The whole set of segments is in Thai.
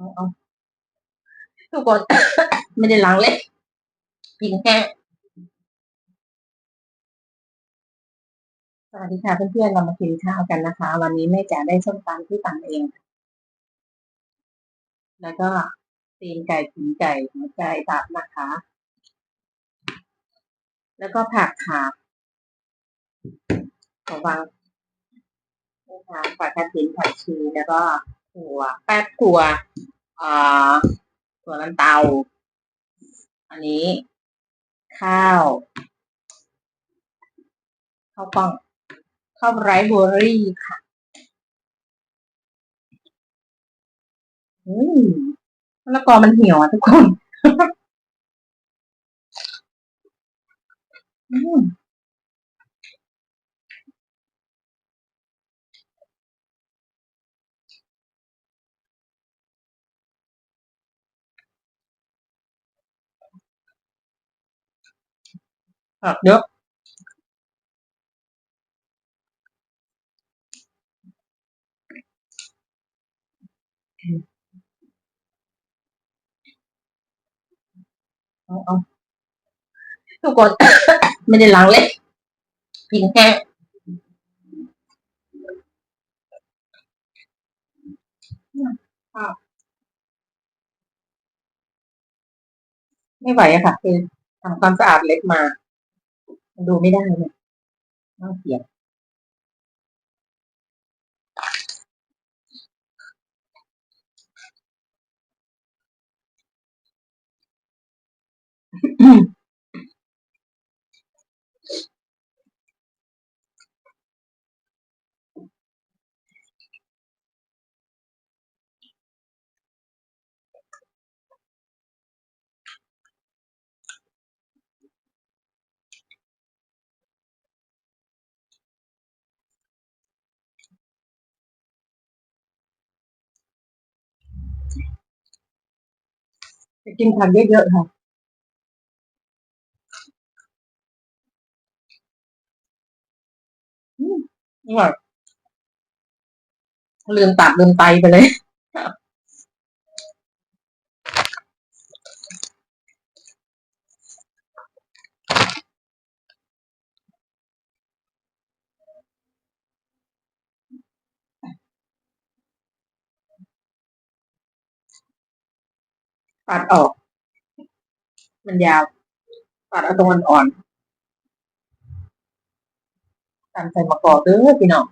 เอาเอาทุกคน ไม่ได้ล้างเล็บกินแห้งสวัสดีค่ะเพื่อนๆเรามากินข้าวกันนะคะ วันนี้แม่จ๋าได้ส้มตำที่ตำเอง แล้วก็ตีนไก่ขิงไก่หัวใจตับนะคะ แล้วก็ผักค่ะระวังนะคะผักกระถินผักชีแล้วก็ถั่วแป๊บถั่ว อ่าถั่วลันเตา อันนี้ ข้าวข้าวกล้องข้าวไรซ์เบอร์รี่ค่ะอืมมะละกอมันเหี่ยวอะทุกคน อืม ผักเยอะเอาเอาทุกคน ไม่ได้ล้างเล็บกินแห้งไม่ไหวอะค่ะ คือทำความสะอาดเล็บมา ดูไม่ได้เนี่ยน่าเสียอืม กินผักเยอะๆค่ะอืมอร่อยลืมตัดลืมไตไปเลย ตัดออก มันยาว ตัดเอาตรงมันอ่อนตามใส่มะกอกเด้อพี่น้อง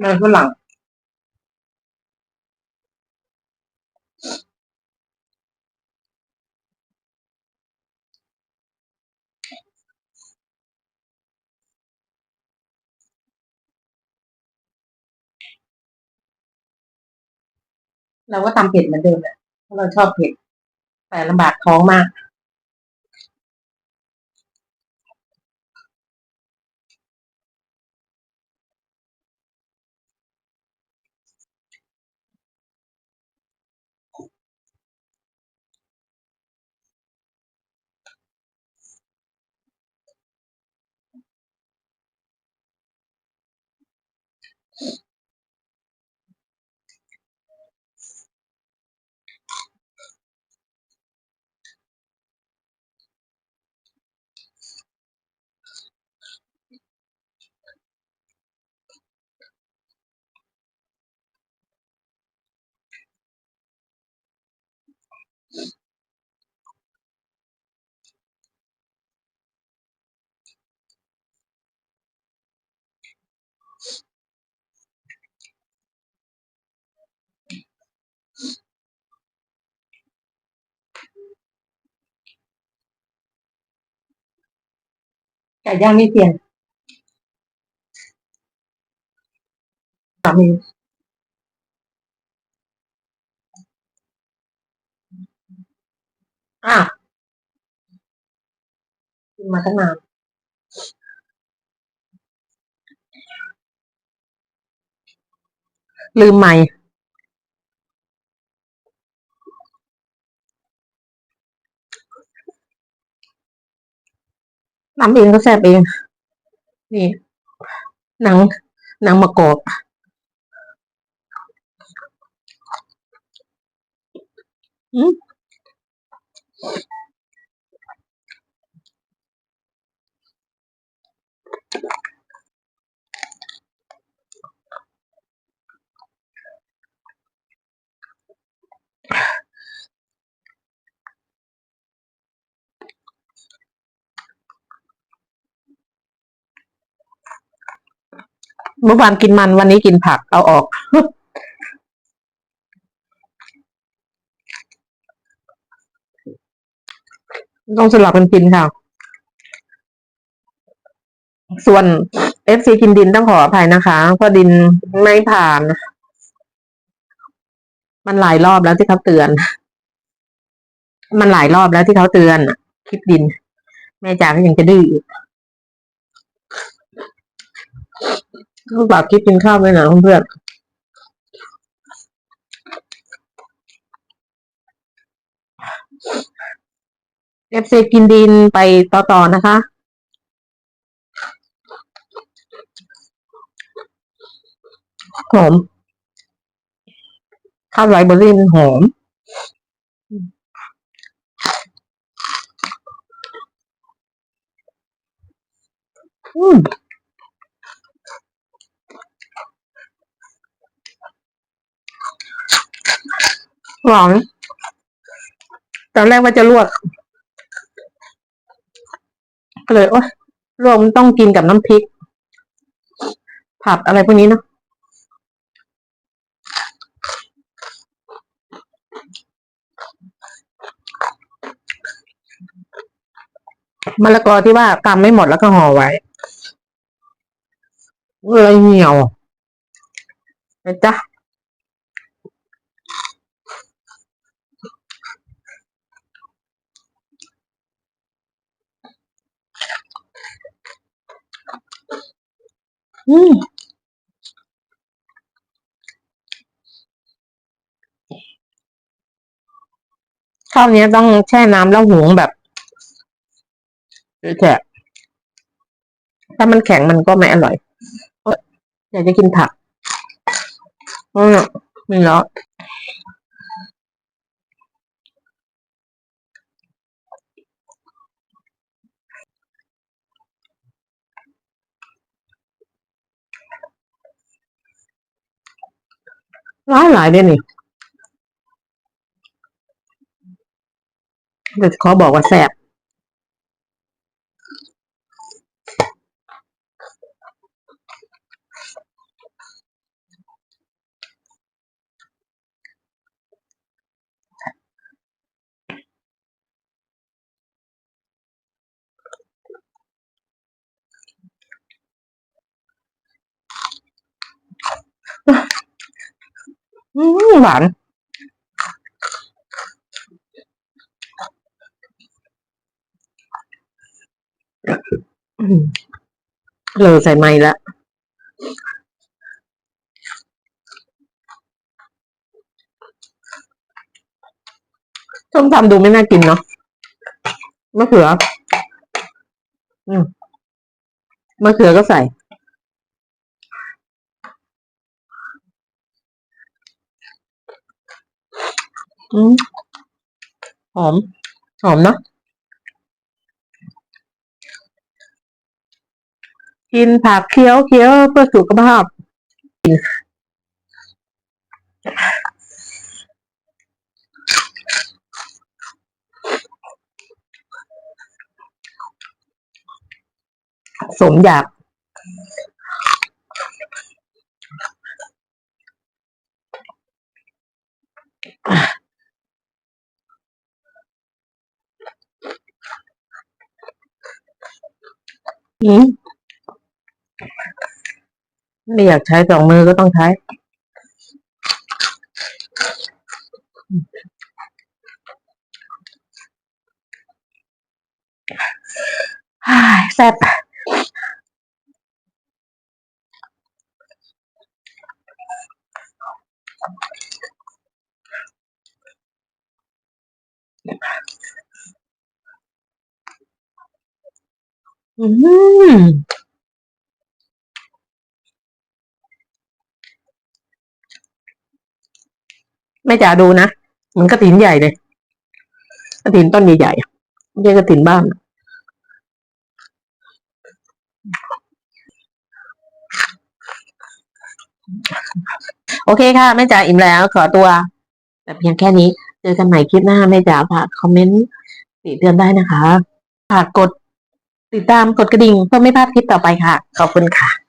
มันฝรั่ง เราก็ทำเผ็ดเหมือนเดิมแหละเพราะเราชอบเผ็ด แต่ลำบากท้องมาก ไก่ย่างนี่เตียนสามี อ้าวกินมาตั้งนานลืมใหม่ทำเองก็แซ่บเอง นี่ หนัง หนังมะกอกอืม เมื่อวานกินมันวันนี้กินผักเอาออก ต้องสลับกันกินค่ะ ส่วนเอฟซีกินดินต้องขออภัยนะคะเพราะดินไม่ผ่าน มันหลายรอบแล้วที่เขาเตือน มันหลายรอบแล้วที่เขาเตือนคลิปดิน แม่จ๋าก็ยังจะดื้ออีกลูกบอกคลิปกินข้าวไปหน่อยเพื่อน เอฟซีกินดินไปต่อๆนะคะหอมข้าวไรเบอร์รี่มันหอม อืมหวานตอนแรกว่าจะลวก ก็เลยโอ๊ยลวมต้องกินกับน้ำพริก ผัดอะไรพวกนี้เนอะมะละกอที่ว่ากำไม่หมดแล้วก็ห่อไว้เลยเหนียวนะจ๊ะ อืมข้าวเนี้ยต้องแช่น้ำแล้วหุงแบบแฉะถ้ามันแข็งมันก็ไม่อร่อยอยอยากจะกินผักอืมมีแล้ว หลายหลายเด้นี่เดี๋ยวเขอบอกว่าแสบ อืมหวานเลยใส่ไม้ละส้มตำดูไม่น่ากินเนาะมะเขือ อืมมะเขือก็ใส่ อืมหอม หอมเนาะกินผักเคี้ยวเคี้ยวเพื่อสุขภาพสมอยาก ไม่อยากใช้สองมือก็ต้องใช้ แซ่บ อืมไม่จ๋าดูนะ มันกระถินใหญ่เลยกระถินต้นใหญ่ๆอะไม่ใช่กระถินบ้านโอเคค่ะ แม่จ๋าอิ่มแล้วขอตัว แต่เพียงแค่นี้ เจอกันใหม่คลิปหน้า แม่จ๋าฝากคอมเมนต์ติเตือนได้นะคะ ฝากกด ติดตามกดกระดิ่งเพื่อไม่พลาดคลิปต่อไปค่ะ ขอบคุณค่ะ